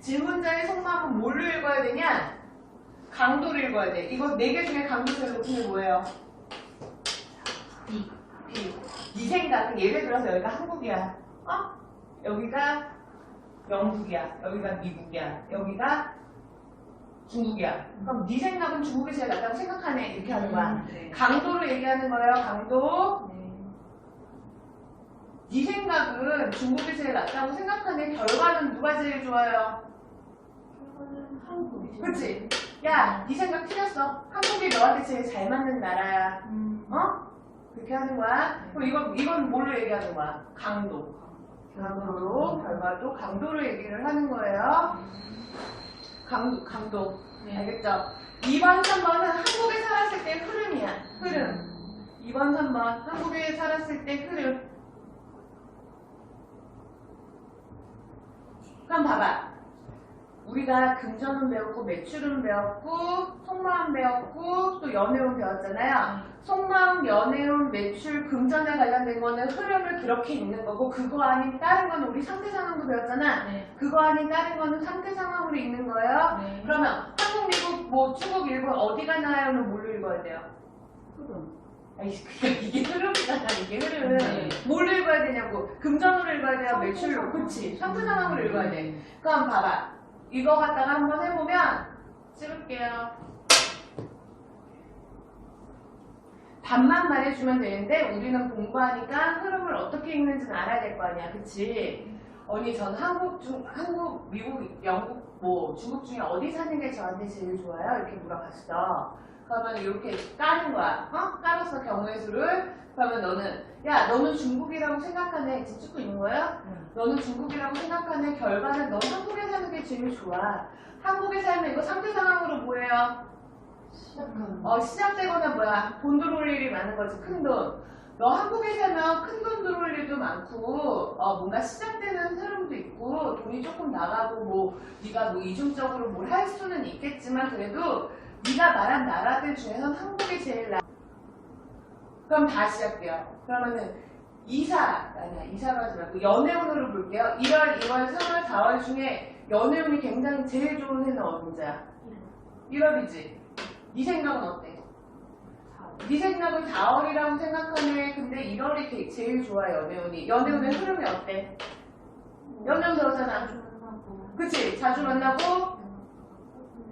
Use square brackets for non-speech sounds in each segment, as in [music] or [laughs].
질문자의 속마음은 뭘로 읽어야 되냐? 강도를 읽어야 돼. 이거 네 개 중에 강도 제일 높은 게 뭐예요? 네 생각은 예를 들어서 여기가 한국이야. 어? 여기가 영국이야. 여기가 미국이야. 여기가 중국이야. 그럼 네 생각은 중국이 제일 낫다고 생각하네. 이렇게 하는 거야. 네. 강도로 얘기하는 거예요. 강도. 네. 네 생각은 중국이 제일 낫다고 생각하네. 결과는 누가 제일 좋아요? 결과는 한국이죠. 그치? 야, 네 생각 틀렸어. 한국이 너한테 제일 잘 맞는 나라야. 음. 어? 그렇게 하는 거야. 그럼 이건, 이건 뭘로 얘기하는 거야? 강도. 강도로, 결과도 강도로 얘기를 하는 거예요. 강도, 강도. 네. 알겠죠? 2번, 3번은 한국에 살았을 때 흐름이야. 흐름. 2번, 3번. 한국에 살았을 때 흐름. 그럼 봐봐. 우리가 금전은 배웠고, 매출은 배웠고, 속마음 배웠고, 또 연애운 배웠잖아요. 속마음, 연애운, 매출, 금전에 관련된 거는 흐름을 그렇게 읽는 거고, 그거 아닌 다른 거는 우리 상태 상황도 배웠잖아. 네. 그거 아닌 다른 거는 상태 상황으로 읽는 거예요. 네. 그러면 한국, 미국, 뭐 중국, 일본 어디가 나요는 뭘로 읽어야 돼요? 흐름. 아이씨, 그러니까 이게 흐름이잖아, 이게 흐름. 네. 뭘로 읽어야 되냐고. 금전으로 읽어야 돼요, 매출로. 그치. 상태 상황으로 읽어야 돼. 그럼 봐봐. 이거 갖다가 한번 해보면 찍을게요. 답만 말해주면 되는데 우리는 공부하니까 흐름을 어떻게 읽는지는 알아야 될 거 아니야. 그치? 언니 전 한국 중 한국 미국 영국 뭐 중국 중에 어디 사는 게 저한테 제일 좋아요? 이렇게 물어봤어. 그러면 이렇게 까는 거야. 어? 깔았어 경우의 수를. 그러면 너는 야 너는 중국이라고 생각하네. 찍고 있는 거야? 너는 중국이라고 생각하는 결과는 넌 한국에 사는 게 제일 좋아. 한국에 살면 이거 상대 상황으로 뭐예요? 시작하는 어, 시작되거나 뭐야? 돈 들어올 일이 많은 거지, 큰 돈. 너 한국에 살면 큰 돈 들어올 일도 많고, 어, 뭔가 시작되는 흐름도 있고, 돈이 조금 나가고, 뭐, 네가 뭐 이중적으로 뭘 할 수는 있겠지만, 그래도 네가 말한 나라들 중에선 한국이 제일 나. 그럼 다시 할게요. 그러면은, 이사, 아니야, 이사가 하지 말고, 연애운으로 볼게요. 1월, 2월, 3월, 4월 중에 연애운이 굉장히 제일 좋은 해는 언제야? 1월이지. 네 생각은 어때? 네 생각은 4월이라고 생각하네. 근데 1월이 제일 좋아, 연애운이. 연애운의 흐름이 어때? 연년 들었잖아. 만나고 그치? 자주 만나고,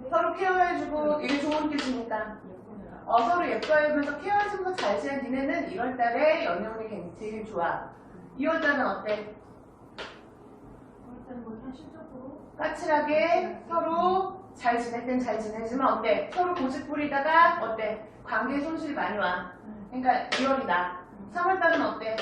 서로 케어해주고, 이게 좋은 뜻이니까. 어, 서로 예뻐해주면서 케어해주면서 잘 지낸 니네는 1월달에 연애운이 굉장히 제일 좋아. 2월달은 어때? 일단 뭐 현실적으로 까칠하게 서로 잘 지낼 땐 잘 지내지만 어때? 서로 고집 부리다가 어때? 관계 손실이 많이 와. 그러니까 2월이다. 3월달은 어때?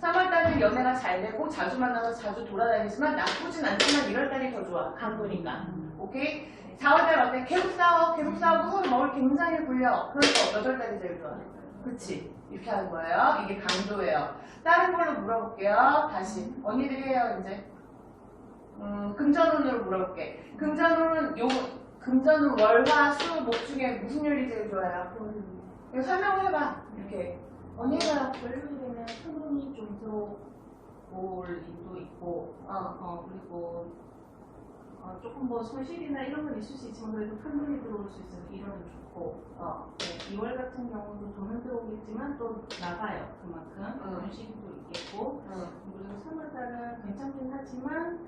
3월달은 연애가 잘 되고 자주 만나서 자주 돌아다니지만 나쁘진 않지만 1월달이 더 좋아. 강도니까. 오케이? 4월달 어때? 계속 싸워. 계속 싸우고 서로 먹을 굉장히 굴려. 그러니까 8달이 제일 좋아. 그치? 이렇게 하는 거예요. 이게 강도예요. 다른 걸로 물어볼게요. 다시. 언니들이 해요, 이제. 음, 금전운으로 물어볼게. 금전운은 요, 금전운 월, 화, 수, 목 중에 무슨 요일이 제일 좋아요? 이거 설명을 해봐. 이렇게. 언니 해봐요. 월요일에는 큰 돈이 좀 들어올 일도 있고 어. 어 그리고 어, 조금 뭐 손실이나 이런 건 있을 수 있지만 그래도 큰 돈이 들어올 수 있어서 이러면 좋고 어. 네, 2월 같은 경우도 돈은 들어오겠지만 또 나가요 그만큼 응. 그런 시기도 있겠고 응. 그리고 3월 달은 괜찮긴 하지만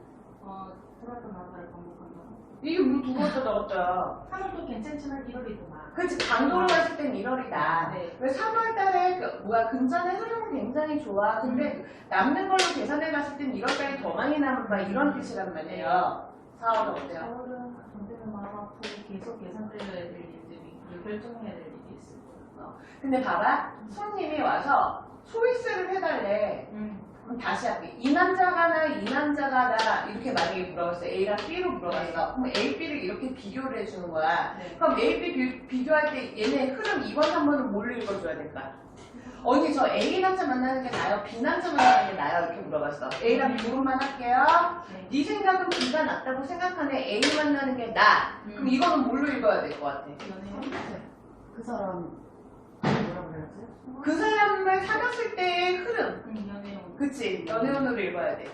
어, 들어왔다 나왔다를 반복한다 이게 뭐두 번째 나왔죠? 3월도 괜찮지만 1월이 더 나아 그렇지. 강도로 봤을 땐 1월이다. 네. 왜 3월 달에 그 뭐야 금전의 흐름은 굉장히 좋아. 근데 남는 걸로 계산해 봤을 땐 1월달이 더 많이 남은다 이런 뜻이란 말이에요. 4월은 어때요? 4월은 돈 때문에 마음 아프고 계속 계산되어야 될 일들이 그리고 결정해야 될 일이 있을 거예요 근데 봐봐. 손님이 와서 초이스를 해달래. 음. 그럼 다시 할게. 이 남자가 나, 이 남자가 나 이렇게 만약에 물어봤어. A랑 B로 물어봤어. 그럼 A, B를 이렇게 비교를 해주는 거야. 네. 그럼 A, B 비, 비교할 때 얘네 흐름 2번, 3번은 뭘로 읽어줘야 될까? 언니 저 A 남자 만나는 게 나아요? B 남자 만나는 게 나아요? 이렇게 물어봤어. A랑 결혼만 할게요. 네. 네 생각은 B가 낫다고 생각하네. A 만나는 게 나. 그럼 음. 이거는 뭘로 읽어야 될 것 같아? 그 사람 뭐라 그래야지? 그 사람을 사귀었을 때의 흐름. 음, 연애운. 그치 연애운으로 읽어야 돼.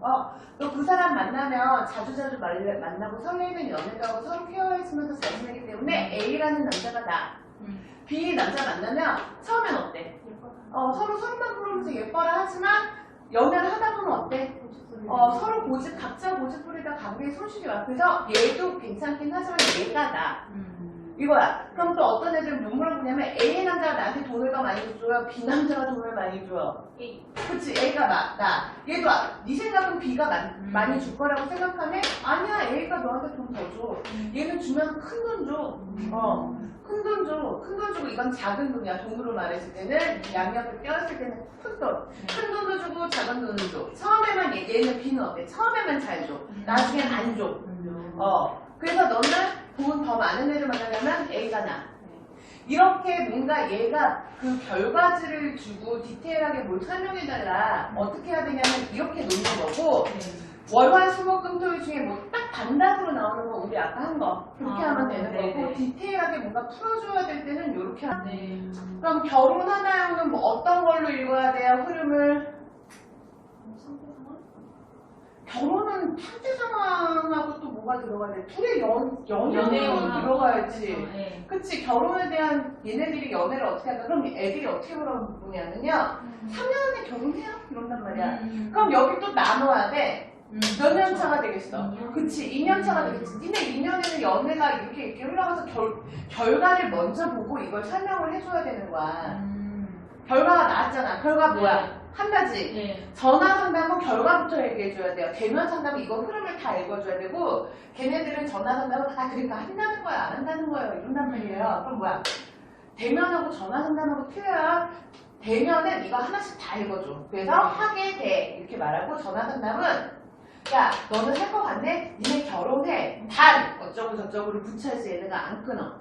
어, 너 그 사람 만나면 자주자주 말- 만나고 설레는 연애도 하고 서로 케어해주면서 잘 지내기 때문에 A라는 남자가 나. 음. B 남자 만나면 처음엔 어때? 어, 서로 손만 부르면서 예뻐라 하지만 연애를 하다 보면 어때? 어, 서로 고집, 각자 고집 부리다 관계에 손실이 와. 그래서 얘도 괜찮긴 하지만 얘가 나. 음. 이거야. 그럼 또 어떤 애들은 눈물을 보냐면 A 남자가 나한테 돈을 더 많이 줘요. B 남자가 돈을 많이 줘요. A. 그치 A가 나, 나 얘도 아, 네 생각은 B가 마- 음. 많이 줄 거라고 생각하네 아니야 A가 너한테 돈 더 줘 얘는 주면 큰 돈 줘. 어. 큰 돈 줘. 큰 돈 주고 이건 작은 돈이야. 돈으로 말했을 때는 양옆을 껴었을 때는 큰 돈. 큰 돈도 주고 작은 돈도 줘. 처음에만 얘, 얘는 B는 어때? 처음에만 잘 줘. 나중엔 안 줘. 음. 어. 그래서 너는 돈 더 많은 애를 만나려면 A가 나. 이렇게 뭔가 얘가 그 결과지를 주고 디테일하게 뭘 설명해달라. 어떻게 해야 되냐면 이렇게 놓는 거고, 네. 월화 수목금토일 중에 뭐딱 단답으로 나오는 거 우리 아까 한 거. 그렇게 아, 하면 되는 네네. 거고, 디테일하게 뭔가 풀어줘야 될 때는 이렇게 하면 돼. 네. 그럼 결혼 하나요는 뭐 어떤 걸로 읽어야 돼요? 흐름을. 결혼은 상대 상황하고 또 뭐가 들어가야 돼? 둘의 연, 연애운으로 연애운하고 들어가야지. 네. 그치 결혼에 대한 얘네들이 연애를 어떻게 할까? 그럼 애들이 어떻게 물어보냐면요 3년 안에 결혼해요? 이런단 말이야 음. 그럼 여기 또 나눠야 돼 음. 몇 년 차가 되겠어? 그치 2년 차가 되겠지 니네 2년에는 연애가 이렇게 이렇게 흘러가서 결, 결과를 먼저 보고 이걸 설명을 해줘야 되는 거야 음. 결과가 나왔잖아 결과 뭐야? 네. 한 가지 네. 전화 상담은 결과부터 얘기해줘야 돼요. 대면 상담은 이거 흐름을 다 읽어줘야 되고, 걔네들은 전화 상담은 아 그러니까 한다는 거야, 안 한다는 거예요, 이런단 말이에요. 그럼 뭐야? 대면하고 전화 상담하고 틀려요. 대면은 이거 하나씩 다 읽어줘. 그래서 하게 돼 이렇게 말하고 전화 상담은 야 너는 할 거 같네? 니네 결혼해. 단 어쩌고 저쩌고를 붙여야지 얘네가 안 끊어.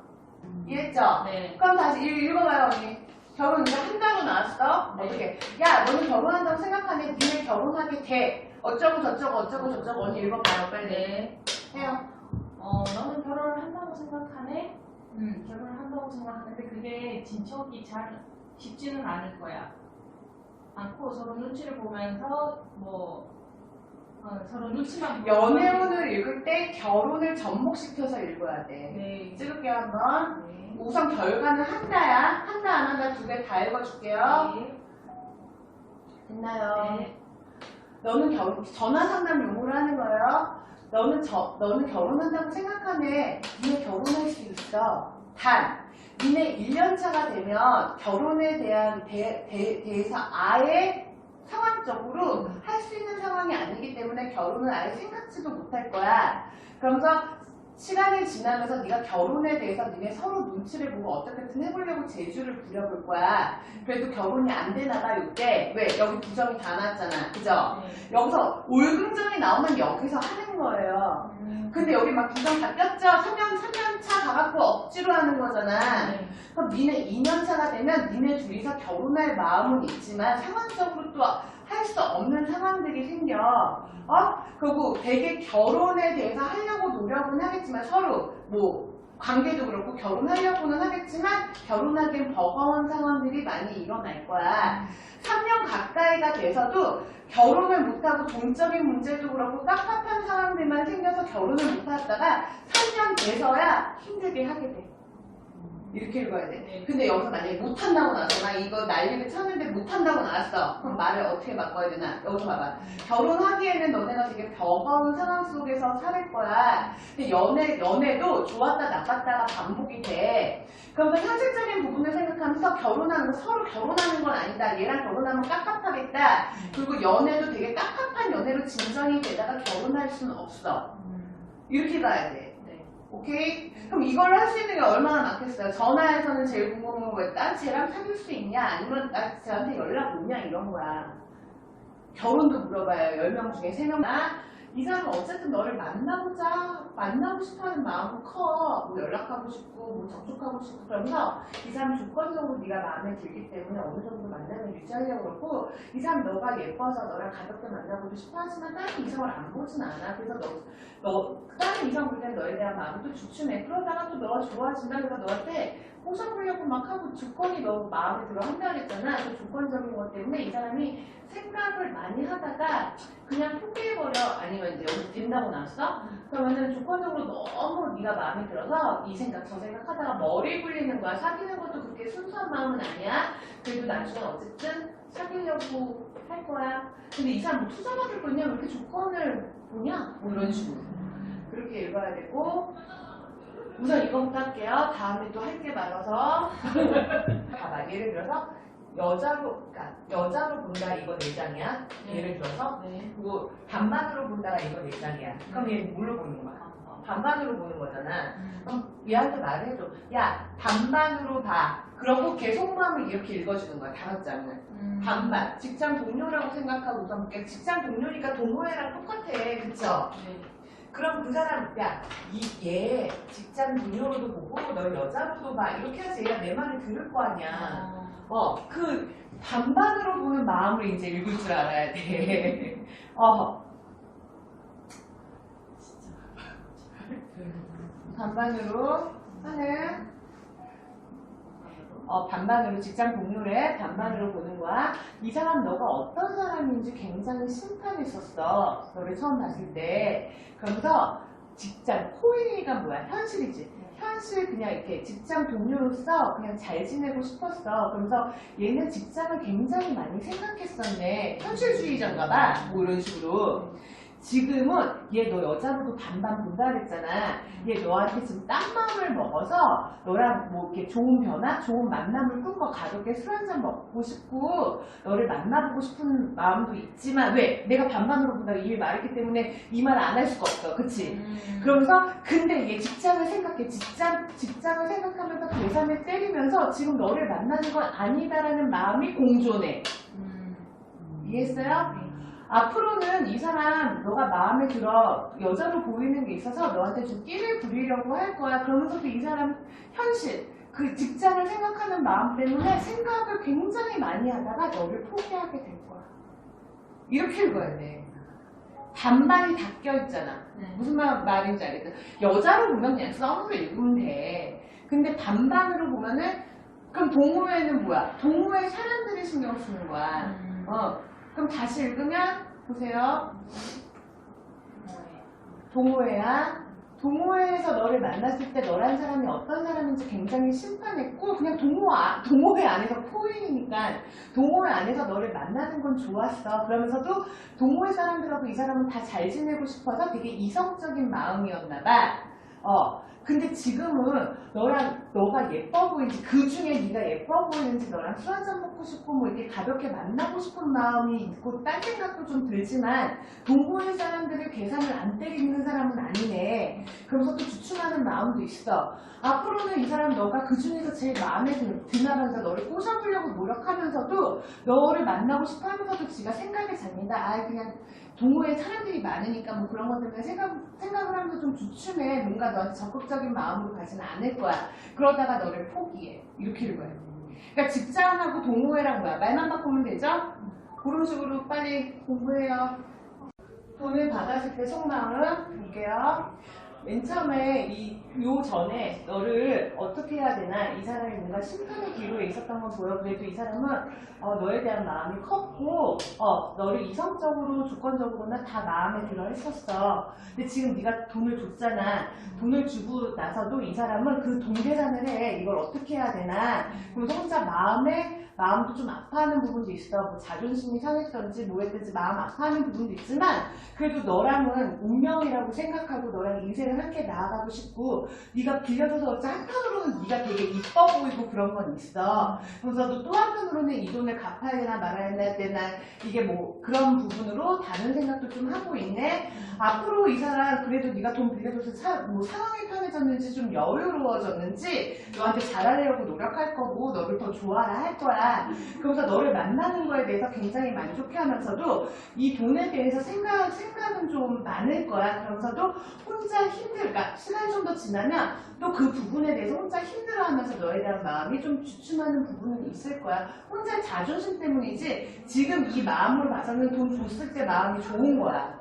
이해했죠? 네. 그럼 다시 읽- 읽어봐요 언니. 결혼 이제 한다고 나왔어? 네. 어떻게? 야 너는 결혼한다고 생각하네. 니네 결혼하게 돼. 어쩌고 저쩌고 어쩌고 저쩌고 언니 읽어봐요 빨리. 네. 해요. 어, 너는 결혼을 한다고 생각하네? 응, 결혼을 한다고 생각하는데 그게 진척이 잘 쉽지는 않을 거야. 않고 서로 눈치를 보면서 뭐 어, 서로 보고 연애운을 읽을 때 결혼을 접목시켜서 읽어야 돼. 네. 찍을게요 한번. 네. 우선 결과는 한다야. 한다 안 한다 두 개 다 읽어줄게요. 네. 됐나요? 네. 너는 결, 전화 상담 용어를 하는 거예요. 너는 저, 너는 결혼한다고 생각하네. 니네 결혼할 수 있어. 단, 니네 1년 차가 되면 결혼에 대한 대, 대, 대해서 아예 상황적으로 할 수 있는 상황이 아니기 때문에 결혼을 아예 생각지도 못할 거야. 그러면서 시간이 지나면서 네가 결혼에 대해서 니네 서로 눈치를 보고 어떻게든 해보려고 재주를 부려볼 거야. 그래도 결혼이 안 되나 봐, 이때. 왜? 여기 부정이 다 나왔잖아. 그죠? 네. 여기서 올금정이 나오면 여기서 하는 거예요. 음. 근데 여기 막 부정 바뀌었죠? 3년, 3년 차 가갖고 억지로 하는 거잖아. 네. 그럼 니네 2년 차가 되면 니네 둘이서 결혼할 마음은 있지만 상황적으로 또 할 수 없는 상황들이 생겨. 어? 그리고 되게 결혼에 대해서 하려고 노력은 하겠지만 서로 뭐 관계도 그렇고 결혼하려고는 하겠지만 결혼하기엔 버거운 상황들이 많이 일어날 거야. 3년 가까이가 돼서도 결혼을 못하고 동적인 문제도 그렇고 깝깝한 상황들만 생겨서 결혼을 못하다가 3년 돼서야 힘들게 하게 돼. 이렇게 읽어야 돼. 네. 근데 여기서 만약에 못한다고 나왔어. 나 이거 난리를 쳤는데 못한다고 나왔어. 그럼 말을 어떻게 바꿔야 되나? 여기서 봐봐. 결혼하기에는 너네가 되게 버거운 상황 속에서 살 거야. 근데 연애, 연애도 좋았다 나빴다가 반복이 돼. 그러면서 현실적인 부분을 생각하면서 결혼하는 거 서로 결혼하는 건 아니다. 얘랑 결혼하면 깝깝하겠다. 그리고 연애도 되게 깝깝한 연애로 진정이 되다가 결혼할 수는 없어. 음. 이렇게 가야 돼. 네. 오케이? 그럼 이걸 할 수 있는 게 얼마나 많겠어요? 전화에서는 제일 궁금한 거야. 난 쟤랑 사귈 수 있냐? 아니면 나 쟤한테 연락 오냐? 이런 거야. 결혼도 물어봐요. 10명 중에 3명. 나 이 사람은 어쨌든 너를 만나보자, 만나고 싶어하는 마음은 커. 뭐 연락하고 싶고, 뭐 접촉하고 싶고, 그러면서 이 사람 조건적으로 네가 마음에 들기 때문에 어느 정도 만남을 유지하려고 그러고, 이 사람 너가 예뻐서 너랑 가볍게 만나보고 싶어 하지만 다른 이성을 안 보진 않아. 그래서 너, 너, 다른 이성 볼 때는 너에 대한 마음을 또 주춤해. 그러다가 또 너가 좋아진다. 그래서 너한테 꼬셔보려고 막 하고 조건이 너무 마음에 들어 한다 그랬잖아. 그 조건적인 것 때문에 이 사람이 생각을 많이 하다가 그냥 포기해버려. 아니면 이제 여기서 된다고 나왔어? 그러면은 조건적으로 너무 네가 마음에 들어서 이 생각 저 생각 하다가 머리 굴리는 거야. 사귀는 것도 그렇게 순수한 마음은 아니야. 그래도 나중에 어쨌든 사귀려고 할 거야. 근데 이 사람 뭐 투자 받을 거냐? 왜 이렇게 조건을 보냐? 뭐 이런 식으로. 그렇게 읽어야 되고 우선 이거부터 할게요. 다음에 또 할 게 많아서 [laughs] 봐봐. 예를 들어서 여자로 그러니까 여자로 본다 이거 네 장이야. 예를 들어서 네. 그리고 반반으로 본다가 이거 네 장이야. 그럼 얘 뭘로 보는 거야? 반반으로 보는 거잖아. 그럼 얘한테 말해줘. 야 반반으로 봐. 그러고 걔 속마음을 이렇게 읽어주는 거야. 다섯 장을. 음. 반반. 직장 동료라고 생각하고 우선 볼게. 직장 동료니까 동호회랑 똑같아. 그쵸? 네. 그럼 그 사람, 야, 이, 얘 직장 동료로도 보고 널 여자로도 봐. 이렇게 해서 얘가 내 말을 들을 거 아니야. 어. 어, 그 반반으로 보는 마음을 이제 읽을 줄 알아야 돼. [laughs] 어, 반반으로 하는 어, 반반으로 직장 동료래 반반으로 보는 거야. 이 사람 너가 어떤 사람인지 굉장히 심판했었어. 너를 처음 봤을 때. 그러면서 직장 코인이가 뭐야? 현실이지. 현실 그냥 이렇게 직장 동료로서 그냥 잘 지내고 싶었어. 그러면서 얘는 직장을 굉장히 많이 생각했었네. 현실주의자인가 봐. 뭐 이런 식으로. 지금은 얘 너 여자로도 반반 본다 그랬잖아. 얘 너한테 지금 딴 마음을 먹어서 너랑 뭐 이렇게 좋은 변화, 좋은 만남을 끊고 가볍게 술 한잔 먹고 싶고 너를 만나보고 싶은 마음도 있지만 왜? 내가 반반으로 본다고 이미 말했기 때문에 이 말 안 할 수가 없어. 그치? 음. 그러면서 근데 얘 직장을 생각해 직장 직장을 생각하면서 계산을 때리면서 지금 너를 만나는 건 아니다라는 마음이 공존해 음. 이해했어요? 네. 앞으로는 이 사람 너가 마음에 들어 여자로 보이는 게 있어서 너한테 좀 끼를 부리려고 할 거야 그러면서도 이 사람 현실 그 직장을 생각하는 마음 때문에 생각을 굉장히 많이 하다가 너를 포기하게 될 거야 이렇게 읽어야 돼 반반이 다 껴있잖아 네. 무슨 말, 말인지 알겠죠? 여자로 보면 그냥 썸으로 읽으면 돼. 근데 반반으로 보면은, 그럼 동호회는 뭐야? 동호회 사람들이 신경 쓰는 거야. 음. 어, 그럼 다시 읽으면, 보세요. 네. 동호회야. 동호회에서 너를 만났을 때 너란 사람이 어떤 사람인지 굉장히 심판했고 그냥 동호 아, 동호회 안에서 포인이니까 동호회 안에서 너를 만나는 건 좋았어. 그러면서도 동호회 사람들하고 이 사람은 다 잘 지내고 싶어서 되게 이성적인 마음이었나 봐. 어. 근데 지금은 너랑 너가 예뻐 보이는지 그 중에 네가 예뻐 보이는지 너랑 술 한잔 먹고 싶고 뭐 이렇게 가볍게 만나고 싶은 마음이 있고 딴 생각도 좀 들지만 동호회 사람들을 계산을 안 때리는 사람은 아니네. 그러면서 또 주춤하는 마음도 있어. 앞으로는 이 사람 너가 그 중에서 제일 마음에 드- 드나면서 너를 꼬셔보려고 노력하면서도 너를 만나고 싶어 하면서도 지가 생각이 잡니다. 아, 그냥 동호회 사람들이 많으니까 뭐 그런 것 때문에 생각, 생각을 하면서 좀 주춤해. 뭔가 너한테 적극적인 마음으로 가지는 않을 거야. 그러다가 너를 포기해. 이렇게 읽어야 돼. 그러니까 직장하고 동호회랑 뭐야? 말만 바꾸면 되죠? 그런 식으로 빨리 공부해요. 돈을 받았을 때 속마음 볼게요. 맨 처음에 이, 요 전에 너를 어떻게 해야 되나 이 사람이 뭔가 심판의 기로에 있었던 건 보여. 그래도 이 사람은 어, 너에 대한 마음이 컸고 어, 너를 이성적으로 조건적으로나 다 마음에 들어 했었어. 근데 지금 네가 돈을 줬잖아. 돈을 주고 나서도 이 사람은 그돈 계산을 해. 이걸 어떻게 해야 되나. 그래서 혼자 마음에 마음도 좀 아파하는 부분도 있어. 뭐 자존심이 상했던지 뭐했든지 마음 아파하는 부분도 있지만 그래도 너랑은 운명이라고 생각하고 너랑 인생을 함께 나아가고 싶고 네가 빌려줘서 어찌 한편으로는 네가 되게 이뻐 보이고 그런 건 있어. 그러면서도 또 한편으로는 이 돈을 갚아야 되나 말아야 되나 이게 뭐 그런 부분으로 다른 생각도 좀 하고 있네. 앞으로 이 사람 그래도 네가 돈 빌려줘서 사, 뭐 상황이 편해졌는지 좀 여유로워졌는지 너한테 잘하려고 노력할 거고 너를 더 좋아라 할 거야. 그러면서 너를 만나는 거에 대해서 굉장히 만족해하면서도 이 돈에 대해서 생각 생각은 좀 많을 거야. 그러면서도 혼자 힘 들, 그러니까 시간이 좀 더 지나면 또 그 부분에 대해서 혼자 힘들어하면서 너에 대한 마음이 좀 주춤하는 부분은 있을 거야. 혼자 자존심 때문이지 지금 이 마음으로 봐서는 돈 줬을 때 마음이 좋은 거야.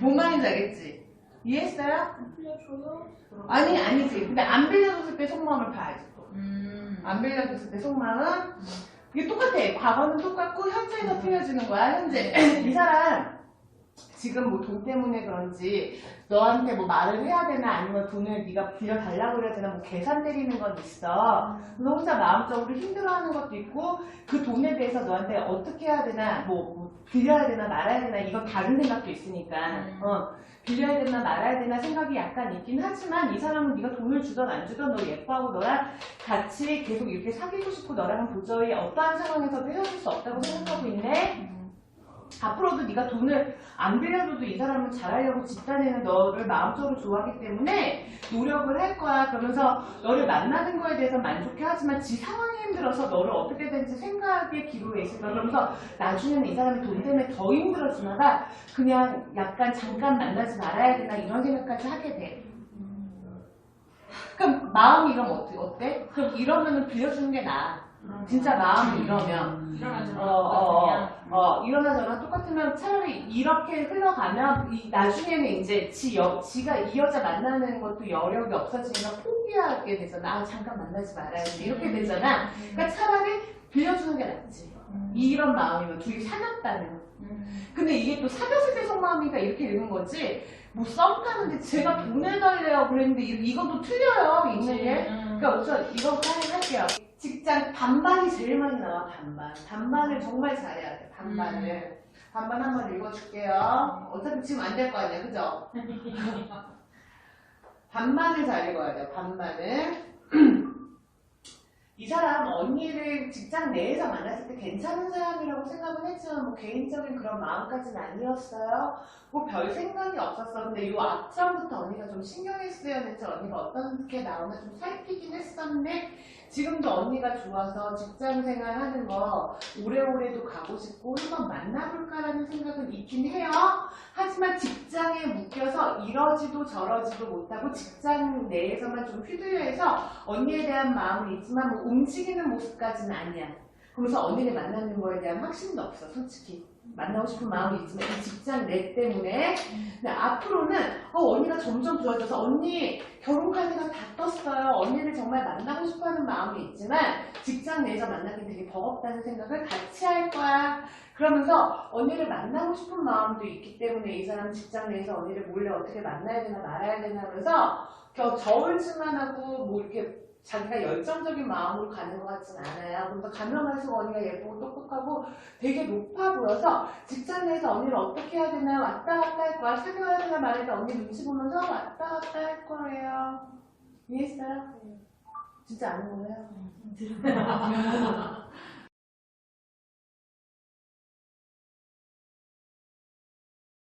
뭔 말인지 알겠지? 이해했어요? 아니 아니지. 근데 안 빌려줬을 때 속마음을 봐야지 또. 음. 안 빌려줬을 때 속마음은 이게 똑같아. 과거는 똑같고 현재에서 틀려지는 거야. 현재 [clears throat] 이 사람 지금 뭐 돈 때문에 그런지 너한테 뭐 말을 해야 되나 아니면 돈을 네가 빌려달라고 그래야 되나 뭐 계산 때리는 건 있어. 너 혼자 마음적으로 힘들어하는 것도 있고 그 돈에 대해서 너한테 어떻게 해야 되나 뭐, 뭐 빌려야 되나 말아야 되나 이건 다른 생각도 있으니까 음. 어, 빌려야 되나 말아야 되나 생각이 약간 있긴 하지만 이 사람은 네가 돈을 주던 안 주던 너 예뻐하고 너랑 같이 계속 이렇게 사귀고 싶고 너랑은 도저히 어떠한 상황에서도 헤어질 수 없다고 생각하고 있네 음. 앞으로도 네가 돈을 안 빌려줘도 이 사람은 잘하려고 집단에는 너를 마음적으로 좋아하기 때문에 노력을 할 거야. 그러면서 너를 만나는 거에 대해서 만족해 하지만 지 상황이 힘들어서 너를 어떻게 된지 생각의 기로에 있을 거야. 그러면서 나중에는 이 사람이 돈 때문에 더 힘들어지나 봐. 그냥 약간 잠깐 만나지 말아야 되나 이런 생각까지 하게 돼. 그럼 마음이 이러면 어때? 어때? 그럼 이러면은 빌려주는 게 나아. 진짜 마음이 이러면. 일어나 저러나 어, 어, 그냥. 어, 일어나 저러나 똑같으면 차라리 이렇게 흘러가면 이 나중에는 이제 지 여, 지가 이 여자 만나는 것도 여력이 없어지면 포기하게 되잖아. 아, 잠깐 만나지 말아야지. 이렇게 되잖아. 그러니까 차라리 빌려주는 게 낫지. 음. 이런 마음이면 둘이. 음. 근데 이게 또 사귀었을 때 속마음이니까 이렇게 되는 거지. 뭐 썸 타는데 제가 돈을 달래요 그랬는데 이- 이것도 틀려요 있는 게. 음. 그러니까 우선 한번 할게요. 직장 반반이 제일 많이 나와 반반. 반반을 정말 잘해야 돼. 반반을. 반반 한번 읽어줄게요. 어차피 지금 안 될 거 아니야, 그죠? [laughs] 반반을 잘 읽어야 돼요. 반반을. [clears throat] 이 사람 언니를 직장 내에서 만났을 때 괜찮은 사람이라고 생각은 했지만 뭐 개인적인 그런 마음까지는 아니었어요. 뭐 별 생각이 없었어. 근데 요 앞전부터 언니가 좀 신경이 쓰여냈지 언니가 어떤 게 나오나 좀 살피긴 했었는데 지금도 언니가 좋아서 직장 생활 하는 거 오래오래도 가고 싶고 한번 만나볼까라는 생각은 있긴 해요. 하지만 직장에 묶여서 이러지도 저러지도 못하고 직장 내에서만 좀 휘둘려 해서 언니에 대한 마음은 있지만 뭐 움직이는 모습까지는 아니야. 그래서 언니를 만나는 거에 대한 확신도 없어, 솔직히. 만나고 싶은 마음이 있지만 이 직장 내 때문에. 근데 앞으로는 어, 언니가 점점 좋아져서 언니 결혼 카드가 다 떴어요. 언니를 정말 만나고 싶어 하는 마음이 있지만 직장 내에서 만나기 되게 버겁다는 생각을 같이 할 거야. 그러면서 언니를 만나고 싶은 마음도 있기 때문에 이 사람 직장 내에서 언니를 몰래 어떻게 만나야 되나 말아야 되나 하면서 겨 저울질만 하고 뭐 이렇게 자기가 열정적인 마음으로 가는 것 같진 않아요. 그래서 가면 갈수록 언니가 예쁘고 똑똑하고 되게 높아 보여서 직장 내에서 언니를 어떻게 해야 되나 왔다 갔다 할 거야. 사귀어야 되나 되나 언니 눈치 보면서 왔다 갔다 할 거예요. 이해했어요? 진짜 아는 거예요? [laughs]